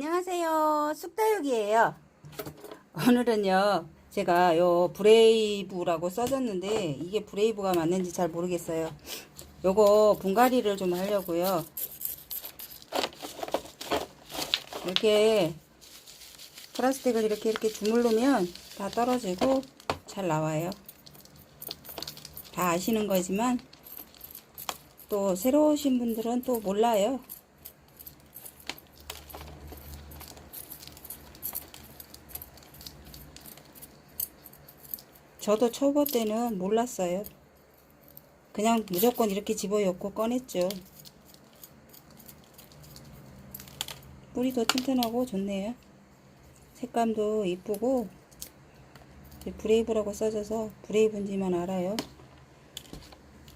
안녕하세요. 쑥다육이에요. 오늘은요, 제가 요 브레이브라고 써졌는데, 이게 브레이브가 맞는지 잘 모르겠어요. 요거 분갈이를 좀 하려고요. 이렇게 플라스틱을 이렇게 이렇게 주물르면 다 떨어지고 잘 나와요. 다 아시는 거지만, 또 새로 오신 분들은 또 몰라요. 저도 초보 때는 몰랐어요. 그냥 무조건 이렇게 집어넣고 꺼냈죠. 뿌리도 튼튼하고 좋네요. 색감도 이쁘고 브레이브라고 써져서 브레이브인지만 알아요.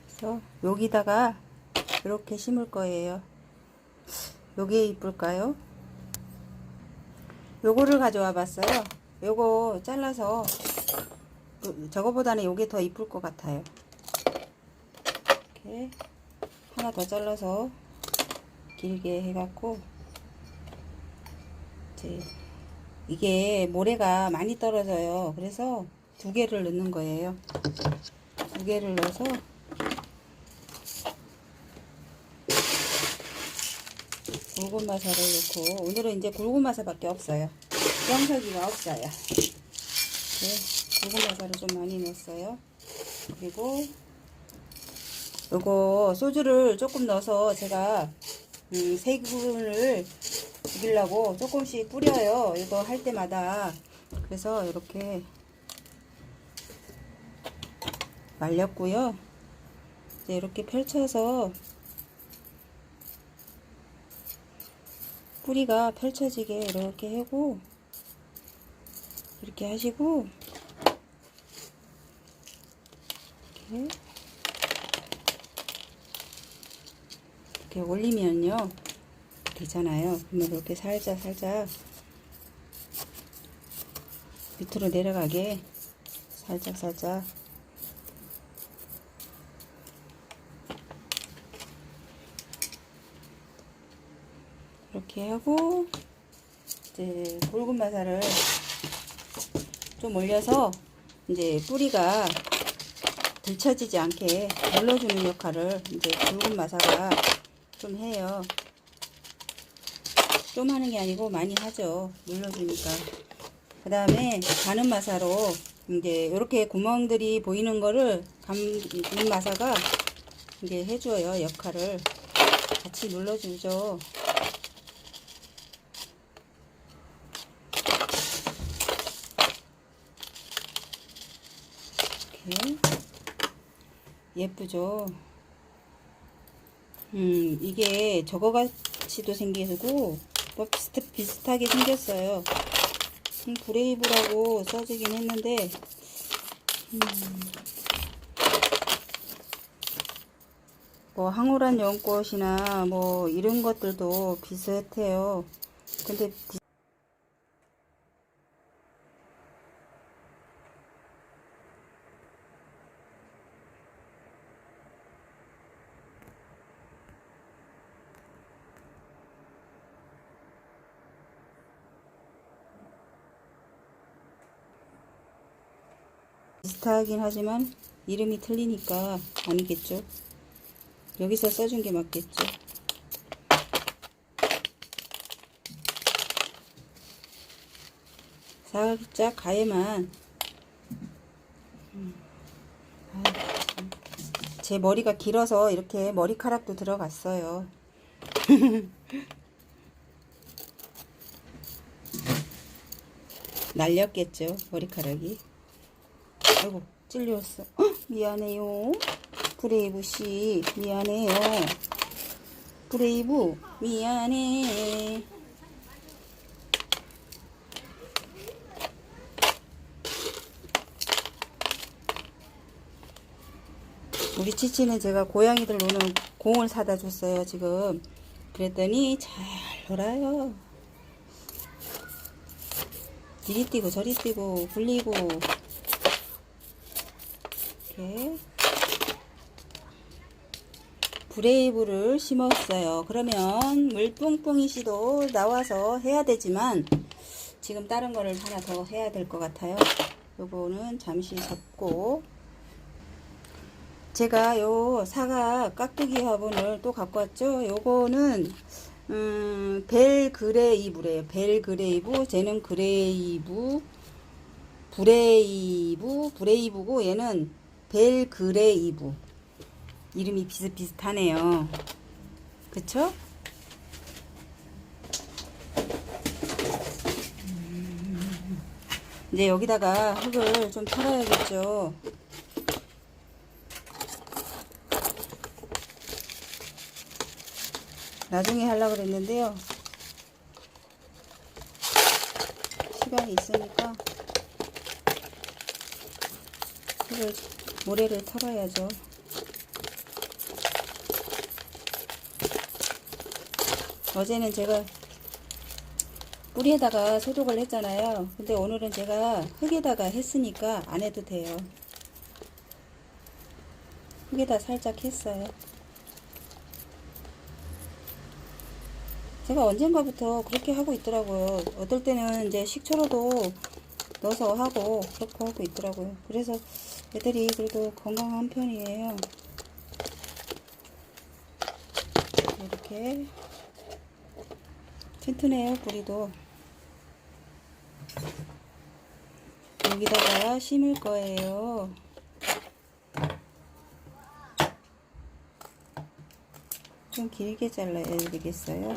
그래서 여기다가 이렇게 심을 거예요. 요게 이쁠까요? 요거를 가져와 봤어요. 요거 잘라서 그, 저거보다는 요게 더 이쁠 것 같아요. 이렇게 하나 더 잘라서 길게 해갖고 이제 이게 모래가 많이 떨어져요. 그래서 두 개를 넣는 거예요. 두 개를 넣어서 굵은 마사를 넣고 오늘은 이제 굵은 마사밖에 없어요. 영석이가 없어요. 네, 마사를 좀 많이 넣었어요. 그리고 요거 소주를 조금 넣어서 제가 음, 세균을 죽이려고 조금씩 뿌려요. 이거 할 때마다 그래서 이렇게 말렸고요. 이제 이렇게 펼쳐서 뿌리가 펼쳐지게 이렇게 하고 이렇게 하시고 이렇게 이렇게 올리면요. 되잖아요. 그러면 이렇게 살짝 살짝 밑으로 내려가게. 살짝 살짝 이렇게 하고 이제 굵은 마사를 좀 올려서 이제 뿌리가 들쳐지지 않게 눌러주는 역할을 이제 굵은 마사가 좀 해요. 좀 하는 게 아니고 많이 하죠. 눌러주니까. 그 다음에 가는 마사로 이제 이렇게 구멍들이 보이는 거를 감는 마사가 이제 해줘요. 역할을 같이 눌러주죠. 이렇게 예쁘죠. 음, 이게 저거 같이도 생기고 뭐 비슷, 비슷하게 생겼어요. 음, 브레이브라고 써지긴 했는데 음, 뭐 황홀한 연꽃이나 뭐 이런 것들도 비슷해요. 근데 비- 비슷하긴 하지만 이름이 틀리니까 아니겠죠. 여기서 써준 게 맞겠죠. 살짝 가에만. 제 머리가 길어서 이렇게 머리카락도 들어갔어요. 날렸겠죠, 머리카락이. 아이고 찔렸어. 어, 미안해요. 브레이브 씨 미안해요. 브레이브 미안해. 우리 치치는 제가 고양이들 노는 공을 사다 줬어요 지금. 그랬더니 잘 놀아요. 이리 뛰고 저리 뛰고 굴리고 이렇게 브레이브를 심었어요. 그러면 물뿡뿡이 씨도 나와서 해야 되지만 지금 다른 거를 하나 더 해야 될 것 같아요. 요거는 잠시 접고 제가 요 사과 깍두기 화분을 또 갖고 왔죠. 요거는 음, 벨 그레이브래요. 벨 그레이브, 쟤는 그레이브, 브레이브, 브레이브고 얘는 벨그레이브. 이름이 비슷비슷하네요. 그쵸? 음, 이제 여기다가 흙을 좀 털어야겠죠. 나중에 하려고 그랬는데요. 시간이 있으니까 흙을, 모래를 털어야죠. 어제는 제가 뿌리에다가 소독을 했잖아요. 근데 오늘은 제가 흙에다가 했으니까 안 해도 돼요. 흙에다 살짝 했어요. 제가 언젠가부터 그렇게 하고 있더라고요. 어떨 때는 이제 식초로도 넣어서 하고 그렇게 하고 있더라고요. 그래서 애들이 그래도 건강한 편이에요. 이렇게 튼튼해요 뿌리도. 여기다가 심을 거예요. 좀 길게 잘라야 되겠어요.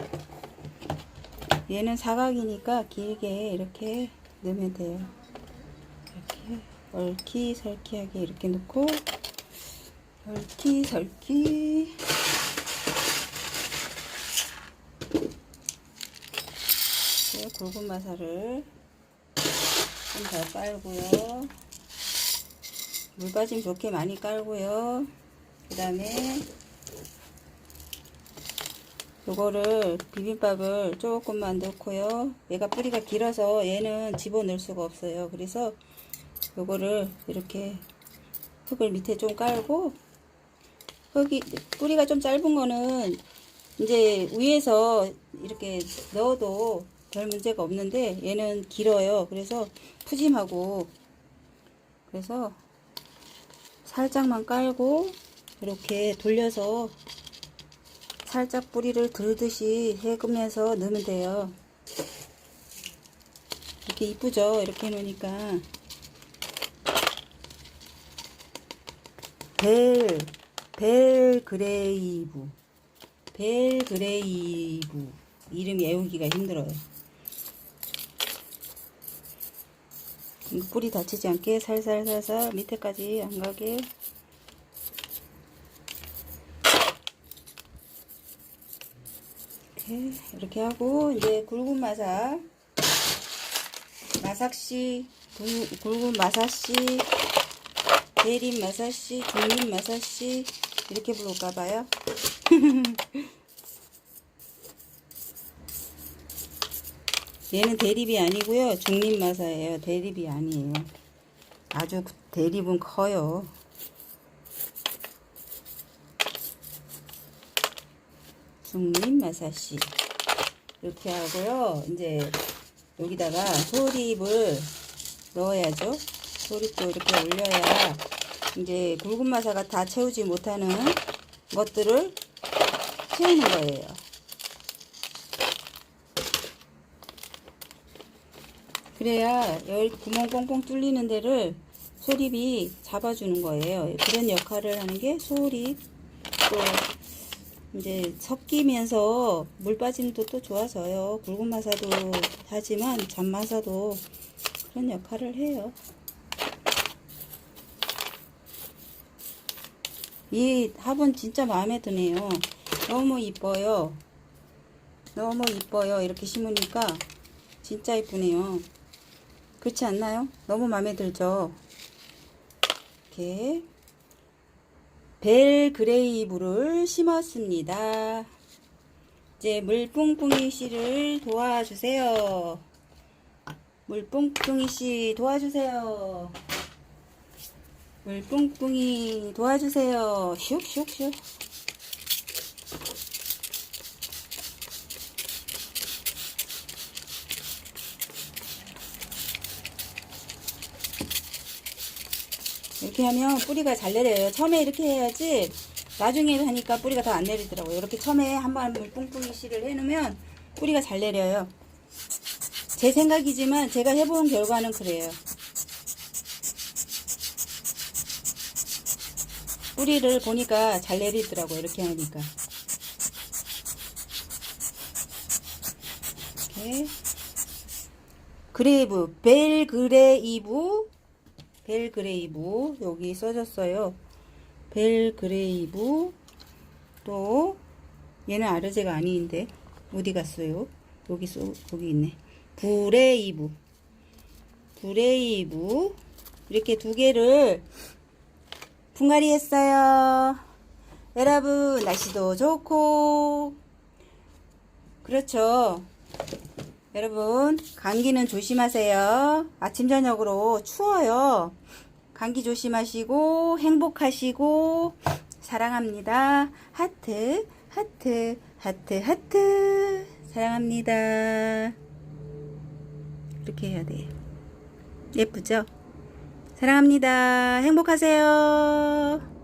얘는 사각이니까 길게 이렇게 넣으면 돼요. 이렇게 얼키설키하게 이렇게 넣고 얼키설키 굵은 마사를 좀 더 깔고요. 물 빠짐 좋게 많이 깔고요. 그 다음에 요거를 비빔밥을 조금만 넣고요. 얘가 뿌리가 길어서 얘는 집어넣을 수가 없어요. 그래서 요거를 이렇게 흙을 밑에 좀 깔고 흙이 뿌리가 좀 짧은 거는 이제 위에서 이렇게 넣어도 별 문제가 없는데 얘는 길어요. 그래서 푸짐하고 그래서 살짝만 깔고 이렇게 돌려서 살짝 뿌리를 들듯이 해으면서 넣으면 돼요. 이렇게 이쁘죠? 이렇게 놓으니까 벨, 벨 그레이브. 벨 그레이브. 이름 외우기가 힘들어요. 뿌리 다치지 않게 살살살살 밑에까지 안 가게. 이렇게 이렇게 하고 이제 굵은 마삭. 마삭씨 굵- 굵은 마사씨 대림 마사씨 중립 마사씨 이렇게 부를까 봐요 얘는 대립이 아니고요. 중립 마사예요. 대립이 아니에요. 아주 대립은 커요. 중립 마사씨 이렇게 하고요. 이제 여기다가 소립을 넣어야죠. 소립도 이렇게 올려야 이제 굵은 마사가 다 채우지 못하는 것들을 채우는 거예요. 그래야 열 구멍 뻥뻥 뚫리는 데를 소립이 잡아주는 거예요. 그런 역할을 하는 게 소립. 또 이제 섞이면서 물 빠짐도 또 좋아져요. 굵은 마사도 하지만 잔마사도 그런 역할을 해요. 이 화분 진짜 마음에 드네요. 너무 이뻐요. 너무 이뻐요. 이렇게 심으니까 진짜 이쁘네요. 그렇지 않나요? 너무 마음에 들죠? 이렇게 벨 그레이브를 심었습니다. 이제 물뿡뿡이 씨를 도와주세요. 물뿡뿡이 씨 도와주세요. 물뿡뿡이 도와주세요. 슉슉슉. 이렇게 하면 뿌리가 잘 내려요. 처음에 이렇게 해야지 나중에 하니까 뿌리가 더 안 내리더라고요. 이렇게 처음에 한번 물뿡뿡이 씨를 해놓으면 뿌리가 잘 내려요. 제 생각이지만 제가 해본 결과는 그래요. 뿌리를 보니까 잘 내리더라고요. 이렇게 하니까. 이렇게. 그레이브, 벨 그레이브, 벨 그레이브, 여기 써졌어요. 벨 그레이브, 또, 얘는 아르제가 아닌데, 어디 갔어요? 여기 써, 여기 있네. 브레이브, 브레이브, 이렇게 두 개를 분갈이 했어요. 여러분, 날씨도 좋고, 그렇죠. 여러분, 감기는 조심하세요. 아침, 저녁으로 추워요. 감기 조심하시고, 행복하시고, 사랑합니다. 하트, 하트, 하트, 하트. 사랑합니다. 이렇게 해야 돼요. 예쁘죠? 사랑합니다. 행복하세요.